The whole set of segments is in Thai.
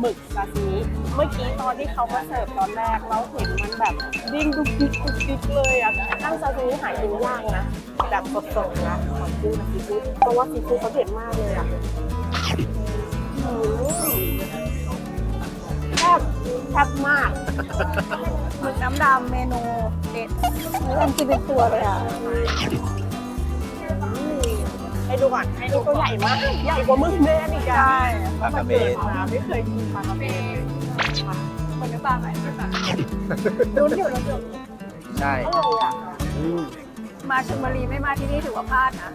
หมึกซาซิมิเมื่อกี้ตอนที่เขามาเสิร์ฟตอนแรกเราเห็นมันแบบดิ้นดุกดิกดุกดิกเลยอะนั่งซาซิมิหายกินยากนะแบบสดๆนะขอกินแบบซีฟู้ดเพราะว่าซีฟู้ดเขาเด็ดมากเลยอะแซ่บแซ่บมากหมึกน้ำดำเมนูเด็ดนี่มันกินเป็นตัวเลยอะ ให้ดูก่อนให้ดูตัวใหญ่มาก ใหญ่กว่ามึกแน่อีกอะใช่ปลากระเบนมาไม่เคยกินปลากระเบนเลยมันน้ำตาไหลน้ำตาลุ้นอยู่ลุ้นอยู่ใช่อร่อยอะอืมมาชลบุรีไม่มาที่นี่ถือว่าพลาดนะ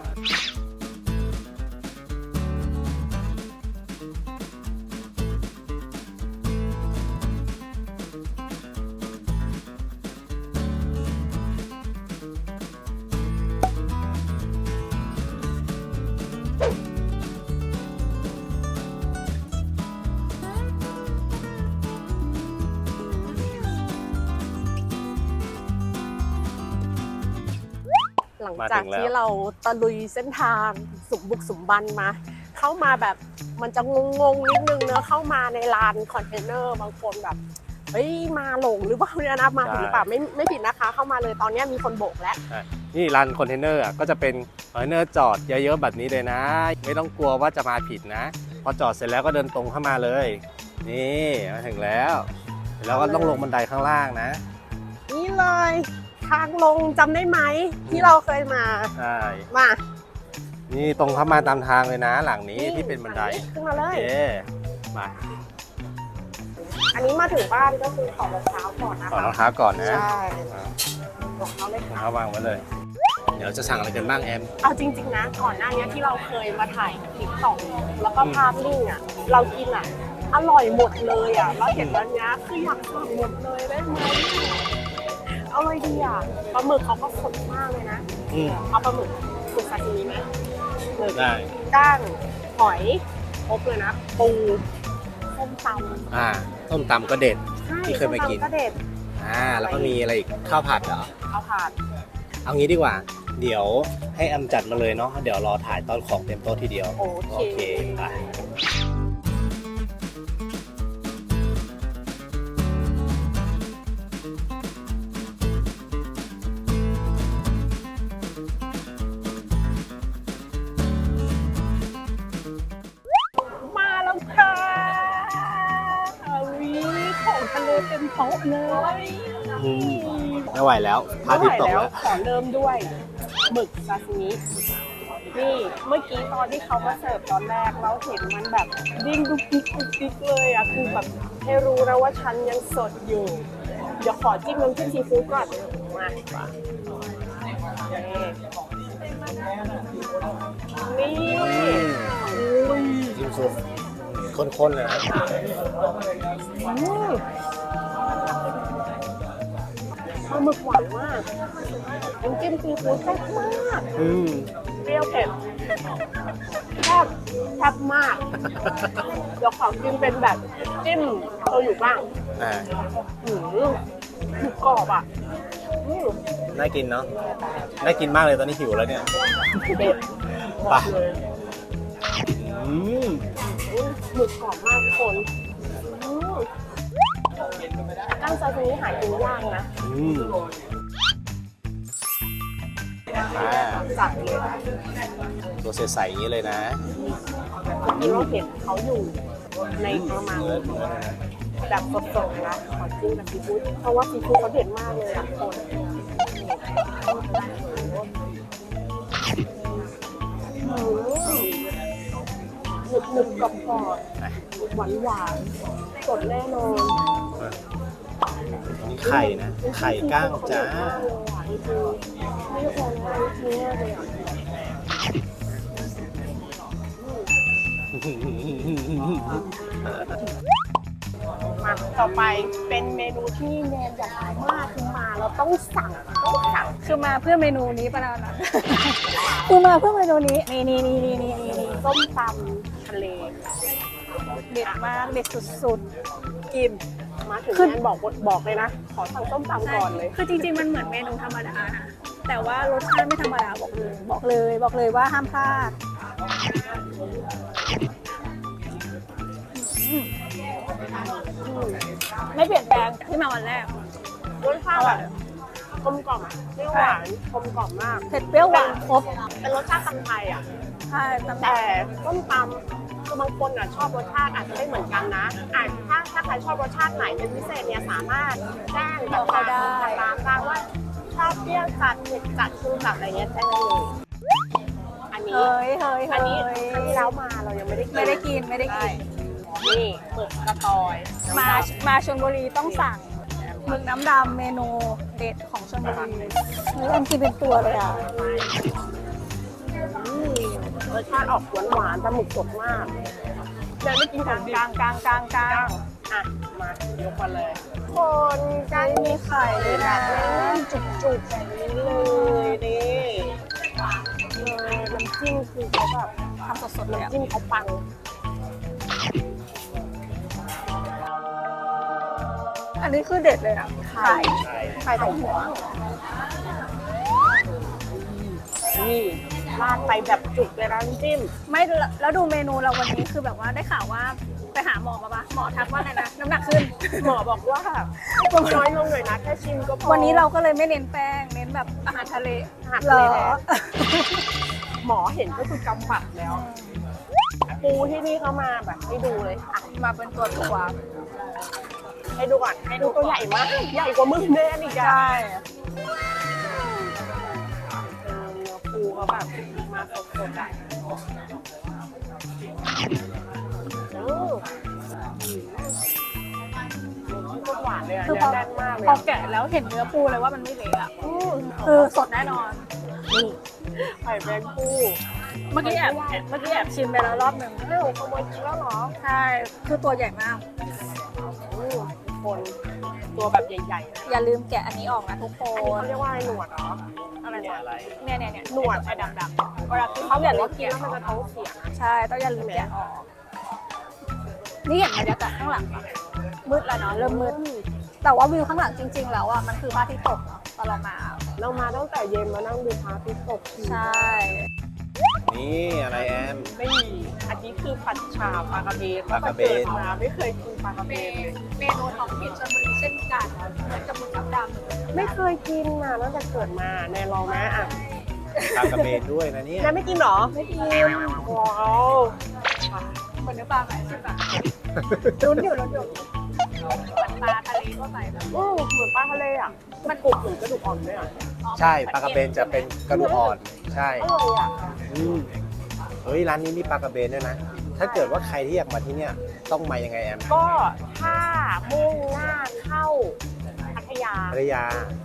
หลังจากที่เราตะลุยเส้นทางสุมบุกสุมบันมา เข้ามาแบบมันจะงงๆนิดนึงเนอะเข้ามาในลานคอนเทนเนอร์บางคนแบบเฮ้ยมาหลงหรือเปล่าเนี่ยนะมาถึงหรือเปล่าไม่ไม่ผิดนะคะ เข้ามาเลยตอนเนี้ยมีคนโบกแล้วนี่ร้านคอนเทนเนอร์อะก็จะเป็นคอนเทนเนอร์จอดเยอะๆแบบนี้เลยนะ ไม่ต้องกลัวว่าจะมาผิดนะ พอจอดเสร็จแล้วก็เดินตรงเข้ามาเลย นี่มาถึงแล้วแล้วก็ต้องลงบันไดข้างล่างนะ นี่เลย ทางลงจำได้ไหมที่เราเคยมา ใช่มา นี่ตรงเข้ามาตามทางเลยนะ หลังนี้ที่เป็นบันไดขึ้นมาเลโอย เคมา อันนี้มาถึงบ้านก็คือถอดรองเท้าก่อนนะถอดรอคะงเท้าก่อนนะใช่อ่ารองเท้าเลยรองค่ะเท้าวางไว้เลย เดี๋ยวจะสั่งอะไรกันบ้างแอม เอาจริง ๆนะก่อนหน้านี้ที่เราเคยมาถ่ายคลิปต่อแล้วก็ภาพนิ่งอะ เรากินอะ อร่อยหมดเลยอะเราเห็นวันนี้คืออยากสั่งหมดเลยได้ไหมเอาอะไรดีอะปลาหมึกเขาก็สดมากเลยนะอืมเอาปลาหมึกสุกซาซิมิไหมหมึกได้ก้างหอยครบเลยนะปูส้มตำอ่าต้มตำก็เด็ด ใช่ที่เคยไปกิน ส้ตำก็เด็ด อ่า แล้วก็มีอะไรอีกข้าวผัดเหรอ เอาผ่านเอางี้ดีกว่า เดี๋ยวให้แอมจัดมาเลยเนาะเดี๋ยวรอถ่ายตอนของเต็มโต๊ะทีเดียว โอเคโอเคไป ไม่ไหวแล้วพระอาทิตย์ตกไม่ไหวแล้ว ขอเริ่มด้วยหมึกซาซิมินี่เมื่อกี้ตอนที่เขามาเสิร์ฟตอนแรกเราเห็นมันแบบดิ้นดุกดิกดุกดิกเลยอะคือแบบให้รู้นะว่าฉันยังสดอยู่ เดี๋ยวขอจิ้มน้ำจิ้มซีฟู้ดก่อนมานี่อุ้ยจิ้มซุปข้นๆเลยนะอืมปลาหมึกหวานมากน้ำจิ้มซีฟู้ดแซ่บมากอืมเปรี้ยวเผ็ดแซ่บแซ่บมาก เดี๋ยวขอกินเป็นแบบจิ้มโชยุบ้างอ่าหืมหมูกรอบอะอืมน่ากินเนาะน่ากินมากเลยตอนนี้หิวแล้วเนี่ยเด็ดบอกเลยอืมอืมหมึกกรอบมากทุกคนอืม กั้งซาซิมิหากินยากนะอืมอ่าจัดเลยตัวใสๆอย่างนี้เลยนะที่เราเห็นเขาอยู่ในกระมังเนื้อเนื้อแบบสดๆนะขอจิ้มแบบซีฟู้ดเพราะว่าซีฟู้ดเขาเด็ดมากเลยอะคนอืมหนึบหนึบๆกรอบกรอบหวานหวานๆสดแน่นอน นี่ไข่นะ ไข่ก้างจ้า มาต่อไปเป็นเมนูที่แนนอยากทานมากคือมาเราต้องสั่งต้องสั่งคือมาเพื่อเมนูนี้ปะนะคือมาเพื่อเมนูนี้ นี่นี่นี่นี่นี่นี่นี่ส้มตำทะเล เด็ดมาก เด็ดสุดๆ กิน มาถึงคือแนนบอกบอกเลยนะ ขอสั่งส้มตำก่อนเลย คือจริงๆ มันเหมือนเมนูธรรมดานะแต่ว่ารสชาติไม่ธรรมดาบอกเลยบอกเลยบอกเลยว่าห้ามพลาดอืมที่มาวันแรกรสชาติแบบกลมกล่อมเปรี้ยวหวานกลมกล่อมมาก เผ็ดเปรี้ยวหวานครบเป็นรสชาติตำไทยอะ ใช่ตำแต่ต้มตำคื อบางคนอะชอบรสชาติอาจจะไม่เหมือนกันนะอาจถ้าถ้าใครชอบรสชาติไหนเป็นพิเศษเนี่ยสามารถแจ้งกับทางทางร้านได้ว่าชอบเปรี้ยวจัดเผ็ดจัดชูจัดอะไรเงี้ยได้เลยอันนี้เฮ้ยเฮ้ยอันเฮ้นี้ยครั้งที่แล้วมาเรายังไม่ได้กินไม่ได้กินไม่ได้กินนี่หมึกกระตอยมามาชลบุรีต้องสั่งหมึกน้ำดำเมนูเด็ดของชลบุรีเฮ้ยอันกินเป็นตัวเลยอะอืม รสชาติออกหวานหวานๆแต่หมึกสดมากแม่ไม่กินขกอลางงดิกลางกลางกลางกลางอะ มายกมาเลยคนกันมีไข่ด้วยนะจุกๆแบบนี้เลยนี่เออน้ำจิ้มคือเขาแบบทำสดๆเลยอะน้ำจิ้มเขาปังอันนี้คือเด็ดเลยอะ ไข่ใช่ไข่ตรงหัว นี่ ราดไปแบบจุกเลยนะน้ำจิ้ม ไม่แล้วแล้วดูเมนูเราวันนี้คือแบบว่าได้ข่าวว่าไปหาหมอมาปะหมอทักว่าไงนะน้ำหนักขึ้น หมอบอกว่าต้องน้อยลงหน่อยนะแค่ชิมก็พอวันนี้เราก็เลยไม่เน้นแป้งเน้นแบบอาหารทะเลอาหารเหรทะเลอแล้วหมอเห็นก็คือกำบัดแล้ว ปูที่นี่เขามาแบบให้ดูเลยอะมาเป็นตัวตัวให้ดูก่อนให้ดูตัวใหญ่มาก ใหญ่กว่ามึงแน่อีกอะใช่ เนื้อปูเขาแบบมาสดๆอะโอ้โคตรหวานเลยอะคือเนื้พออแน่นมากเลยพออะแกะแล้วเห็นเนื้อปูเลยว่ามันไม่เละอะอืมคือสดแน่นอนนี่ไข่แมงปูเมื่อกี้แอบเมื่อกี้แอบชิมไปแล้วรอบหนึ่งเอ้าขโมยกินแล้วเหรอใช่ คือตัวใหญ่มากอืมทุกคนตัวแบบใหญ่ๆนะอย่าลืมแกะอันนี้ออกนะทุกคอันนี้น เขาเรียกว่าอะไรหนวดเหรอ อะไรเนี่ยอะไรเนี่ยเนี่ยเนี่ยหนวดไอ้ดำๆเวลากินเขาบอกว่ากินแล้วมันจะท้องเสียนะใช่ต้องอย่าลืมแกะออกนี่เห็นบรรยากาศข้างหลังปะมืดแล้วเนาะเริ่มมืดแต่ว่าวิวข้างหลังจริง ๆ แล้วอะมันคือพระอาทิตย์ตกเนาะตอนเรามา เรามาตั้งแต่เย็นมานั่งดูพระอาทิตย์ตกใช่นี่อะไรแอม ไม่มีอันนี้คือผัดชาปลากระเบนปลากระเบนตั้งแต่กิดมาไม่เคยกินปลากระเบนเลยเมนูท้องถิ่นชลบุรีเช่น กันเหมือนกับหมึกน้ำดำไม่เคยกินอะตั้งแต่เกิดมาแนนลองนะอะปลากระเบนด้วยนะเนี่ยแนนไม่กินเหรอ ไม่กินว้าวเหมือนเนื้อปลาไหมใช่ปะลุ้นอยู่ลุ้นอยู่เหมือนปลาทะเลทั่วไปแบบอืมเหมือนปลาทะเลอะ มันกรุบเหมือนกระดูกอ่อนด้วยอะใช่ปลากระเบนจะเป็นกระดูกอ่อน ใช่อร่อยอะอืมเฮ้ยร้านนี้มีปลากระเบนด้วยนะ ถ้าเกิดว่าใครที่อยากมาที่เนี่ยต้องมายังไงแอมก็ถ้ามุ่ง หน้าเข้าพัทยา ภรรยา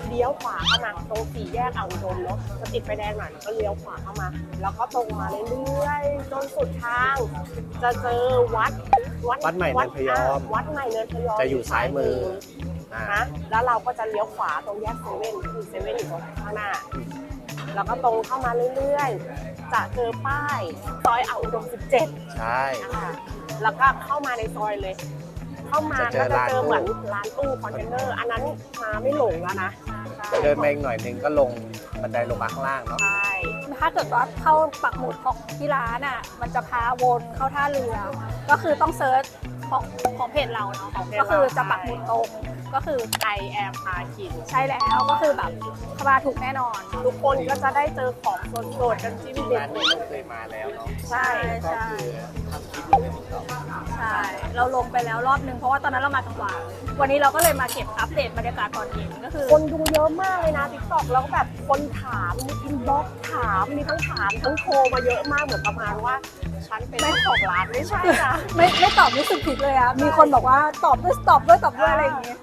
เลี้ยวขวาเข้ามาตรงสี่แยกอ่าวอุดมเนาะจะติดไฟแดงหน่อยแล้วก็เลี้ยวขวาเข้ามา แล้วก็ตรงมาเรื่อยๆจนสุดทาง จะเจอวัดวัดใหม่เนินพยอมะวัดใหม่เนินพยอมจะอยู่ซ้ายมืออ่านะแล้วเราก็จะเลี้ยวขวาตรงแยกเซเว่นคือเซเว่นอยู่ตรงข้างหน้า แล้วก็ตรงเข้ามาเรื่อยๆ จะเจอป้ายซอยอ่าวอุดม 17 ใช่ นะคะแล้วก็เข้ามาในซอยเลย เข้ามาจะเจก็อจะร้านเจอเหมือนตู้ร้านตู้คอนเทนเนอร์ อันนั้นมาไม่หลงแล้วนะเดินมาอีกหน่อยหนึงก็ลงบันไดลงมาข้างล่างเนาะ ใช่ถ้าเกิดว่าเข้าปักหมุดของที่ร้านอะ มันจะพาวนเข้าท่าเรือ ก็คือต้องเซิร์ชของของเพจเราเนาะก็คือจะปักหมุดตรง ก็คือไอแอมพาคิน ใช่แล้วก็คือแบบคาถูกแน่นอน ทุกคนก็จะได้เจอของสดๆกันจิ้มเด็ร้าดนนี้เราเคยมาแล้วเนาะ ใช่ใช่ก็คือทำคลิปอยู่ ในติ๊กต็อกใช่ เราลงไปแล้วรอบนึงเพราะว่าตอนนั้นเรามากลางวันวันนี้เราก็เลยมาเก็บอัปเดตบรรยากาศตอนเย็นก็คือ คนดูเยอะมากเลยนะทิกตอกแล้วก็แบบคนถามมีอินบ็อกถามมีทั้งถามทั้งโทรมาเยอะมากเหมือนประมาณว่าฉันเป็นเจ้าของร้านไม่ใช่นะไม่ไม่ตอบรู้สึกผิดเลยอะมีคนบอกว่าตอบด้วยตอบด้วยตอบด้วยอะไรอย่างเงี้ย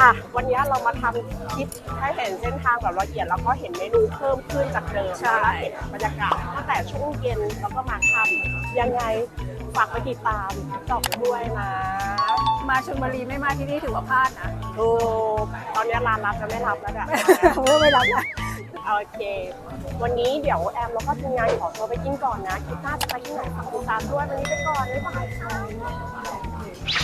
อะวันนี้เรามาทำคลิปให้เห็นเส้นทางแบบละเอียดแล้วก็เห็นเมนูเพิ่มขึ้นจากเดิมใช่ แล้วเห็นบรรยากาศตั้งแต่ช่วงเย็นแล้วก็มาค่ำยังไง ฝากไปติดตามตอกด้วยนะ มาชลบุรีไม่มาที่นี่ถือว่าพลาดนะโอ้ตอนนี้ร้านรับจะไม่รับแล้วเนี่ยเริ่มไม่รับแล้วโอเค วันนี้เดี๋ยวแอมแล้วก็ทีมงานขอตัวไปกินก่อนนะคลิปหน้าจะไปที่ไหนฝากติดตามด้วยวันนี้ไปก่อนบ๊ายบายค่ะ